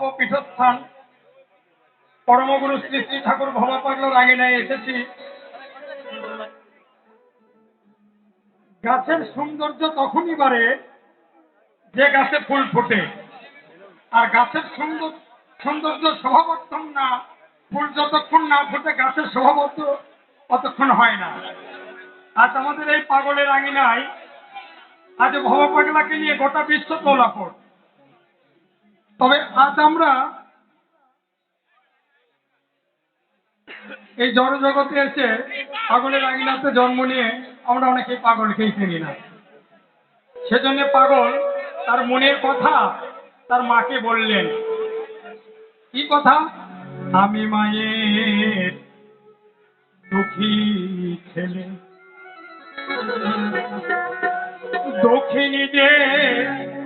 ভব পীঠস্থান পরমগুরু শ্রী শ্রী ঠাকুর ভবা পাগলার আঙিনায় এসেছি। গাছের সৌন্দর্য তখনই বাড়ে যে গাছে ফুল ফোটে। আর গাছের সুন্দর সৌন্দর্য স্বভাবর্তন না। ফুল যতক্ষণ না ফোটে, গাছের স্বভাবত অতক্ষণ হয় না। আজ আমাদের এই পাগলের আঙিনায় আজ ভব পাগলাকে নিয়ে গোটা বিশ্ব তোলাপড় তবে আজ আমরা এই জড় জগতে এসে পাগলের আঙিনাতে জন্ম নিয়ে আমরা অনেকেই পাগলকেই চিনি না। সেজন্য পাগল তার মনের কথা তার মাকে বললেন। কি কথা? আমি মায়ের দুঃখী ছেলে। দক্ষিণী যে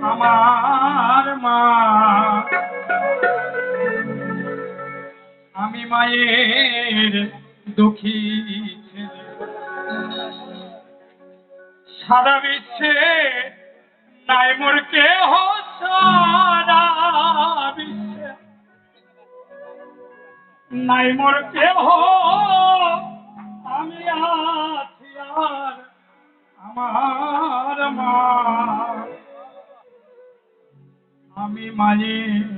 আমার মা। আমি মায়ের দুঃখী সারা বিশ্বে নাই মোর কেহ, সারা বিশ্বে নাই মোর কেহ। আমি আর আমার মা আমি মায়ের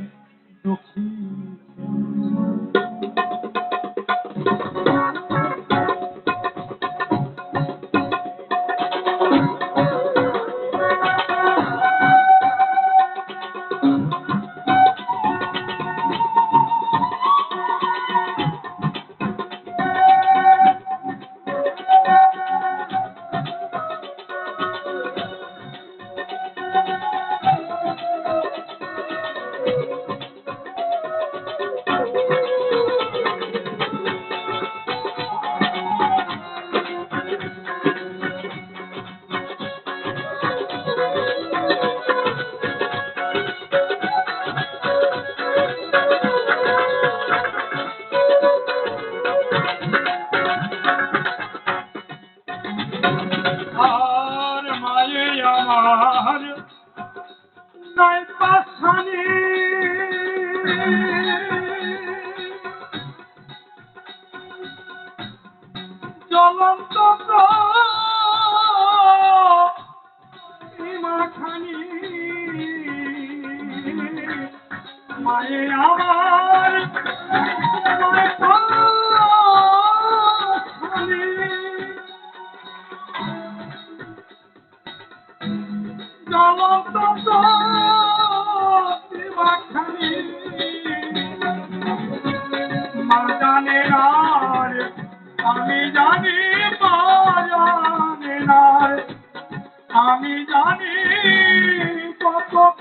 honey.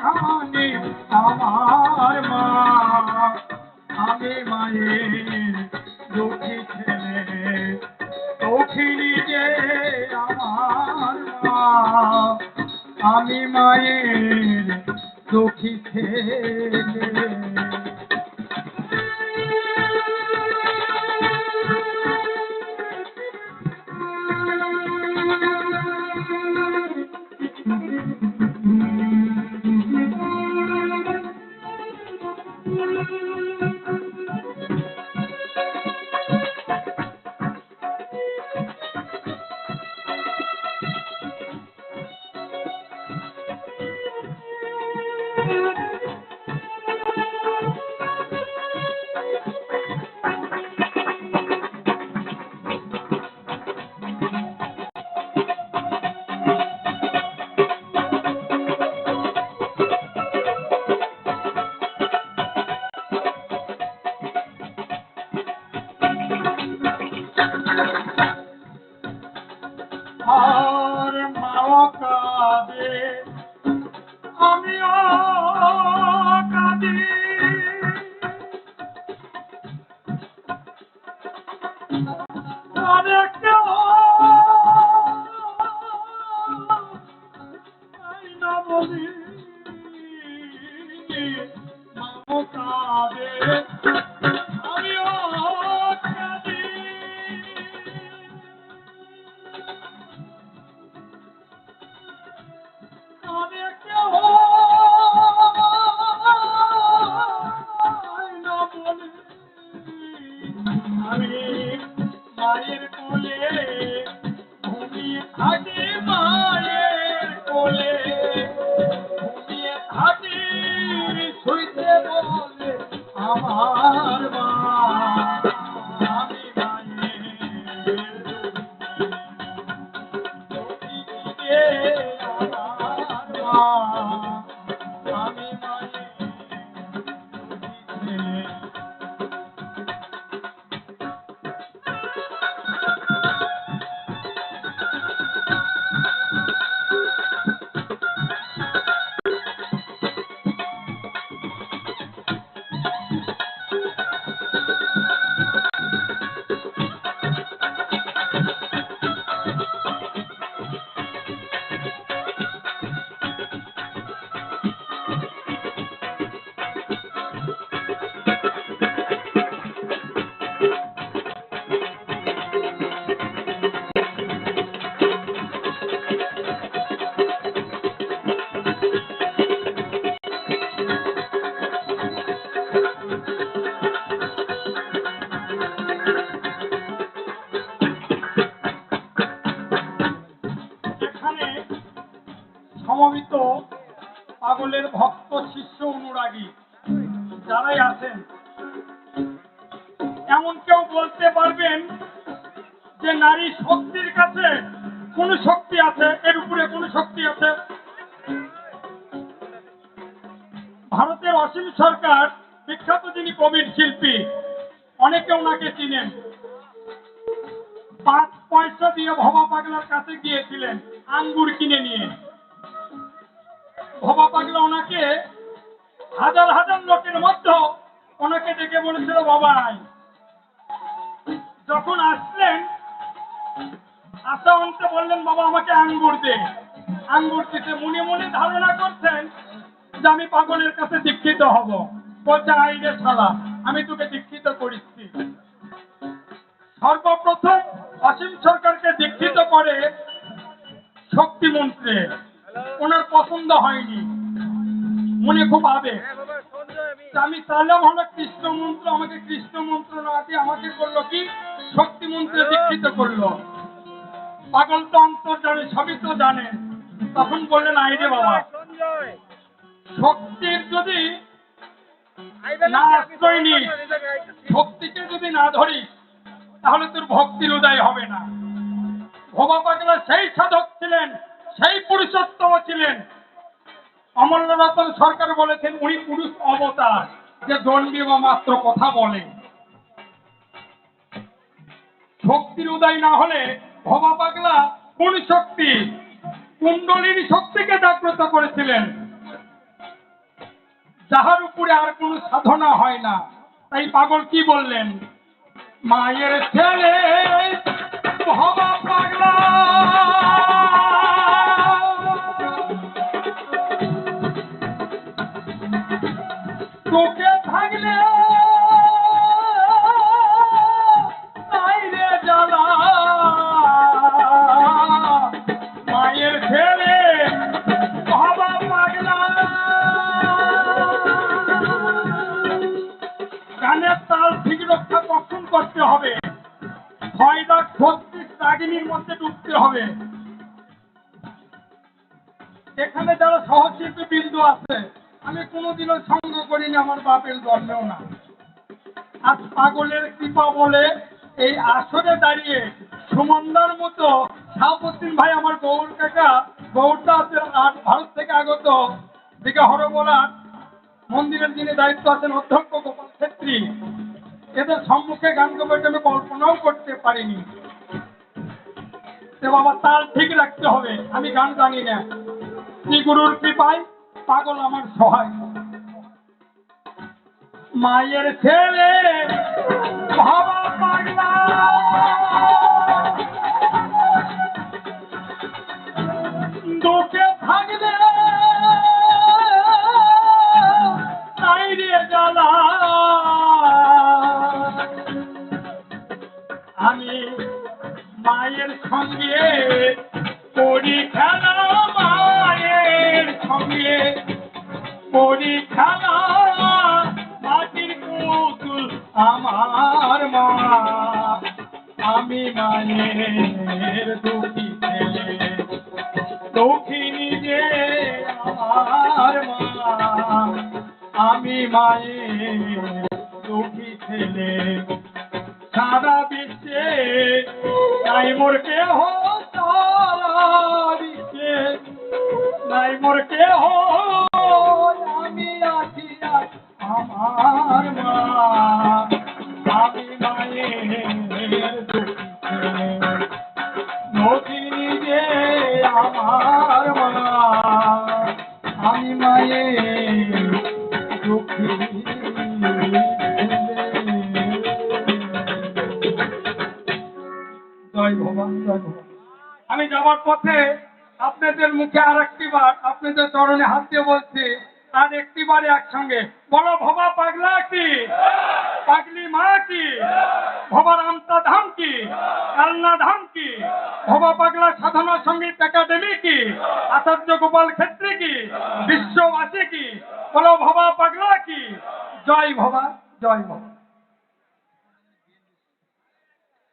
কতখানি আমার মা। আমি মায়ের দুঃখী ছেলে। দক্ষিণী যে আমার মা। আমি মায়ের দুঃখী ছেলে। এখানে সমবেত পাগলের ভক্ত শিষ্য অনুরাগী যারাই আছেন, এমন কেউ বলতে পারবেন যে নারী শক্তির কাছে কোন শক্তি আছে, এর উপরে কোন শক্তি আছে? ভারতের অসীম সরকার বিখ্যাত যিনি কবির শিল্পী, অনেকে ওনাকে চিনেন। পাঁচ পয়সা দিয়ে ভবা পাগলার কাছে গিয়েছিলেন। আঙ্গুর কিনে নিয়ে। ভবা পাগলা ওনাকে। হাজার হাজার লোকের মধ্যে ওনাকে ডেকে বলেছিল বাবাই যখন আসলেন আসা অন্তে বললেন, বাবা, আমাকে আঙ্গুর দে। আঙ্গুর দিতে মনে মনে ধারণা করছেন যে আমি পাগলের কাছে দীক্ষিত হব। বলছে আইরে শালা, আমি তোকে দীক্ষিত করিচ্ছি। সর্বপ্রথম অসীম সরকারকে দীক্ষিত করে শক্তি মন্ত্রে। ওনার পছন্দ হয়নি। মনে খুব আবেগ তা আমি চাইলাম হলো কৃষ্ণ মন্ত্র, আমাকে কৃষ্ণ মন্ত্র না দিয়ে আমাকে করল কি? শক্তি মন্ত্রে দীক্ষিত করল। পাগল তো অন্তর জানে, সবই তো জানে। তখন বললেন আইরে বাবা। শক্তির যদি না আশ্রয় নিস ভক্তিকে যদি না ধরিস, তাহলে তোর ভক্তির উদয় হবে না। পাগলা সেই সাধক ছিলেন, সেই পুরুষোত্তম ছিলেন। অমূল্য সরকার বলেছেন, উনি পুরুষ অবতার, যে দণ্ডী বা মাত্র কথা বলে। শক্তির উদয় না হলে ভবা পাগলা কোন শক্তি? কুণ্ডলিনী শক্তিকে জাগ্রত করেছিলেন। যাহার উপরে আর কোন সাধনা হয় না। তাই পাগল কি বললেন? মায়ের ছেলে ভবা পাগলা। তোকে থাকলে রাগিনীর মধ্যে ডুবতে হবে। এখানে যারা সহশিল্পী বিন্দু আছে, আমি কোনোদিনও সঙ্গ করিনি আমার বাপের জন্মেও না। আজ পাগলের কৃপা বলে এই আসরে দাঁড়িয়ে সুমন্দার মতো শাহাবুদ্দিন ভাই আমার গৌর কাকা আছে আর ভারত থেকে আগত। দিকে হরবলার মন্দিরের যিনি দায়িত্ব আছেন, অধ্যক্ষ গোপাল ছেত্রী, এদের সম্মুখে গান গাইতে আমি কল্পনাও করতে পারিনি। সে বাবা তাল ঠিক রাখতে হবে। আমি গান জানি না। শ্রী গুরুর কৃপায় পাগল আমার সহায়। মায়ের ছেলে ভাবা করি খেলা, মাটির পুতুল আমার মা। আমি মায়ের দুঃখী ছেলে দক্ষিণী যে আমার মা। আমি মায়ের দুঃখী ছেলে, সারা বিশ্বে নাই মোর কেহ। আমার মা আমি মায়ের জয় জয় আমি যাওয়ার পথে আপনাদের মুখে আর একটি বার, আপনাদের চরণে হাত দিয়ে বলছি আর একটি বারে একসঙ্গে। বলো, ভবা পাগলা কি? পাগলি মা কি? ভবা রামতা ধাম কি? কালনা ধাম কি? ভবা পাগলা সাধনা সংগীত একাডেমি কি? আচার্য গোপাল ক্ষেত্রে কি? বিশ্ববাসী কি? বলো, ভবা পাগলা কি? জয় ভবা জয় ভবা।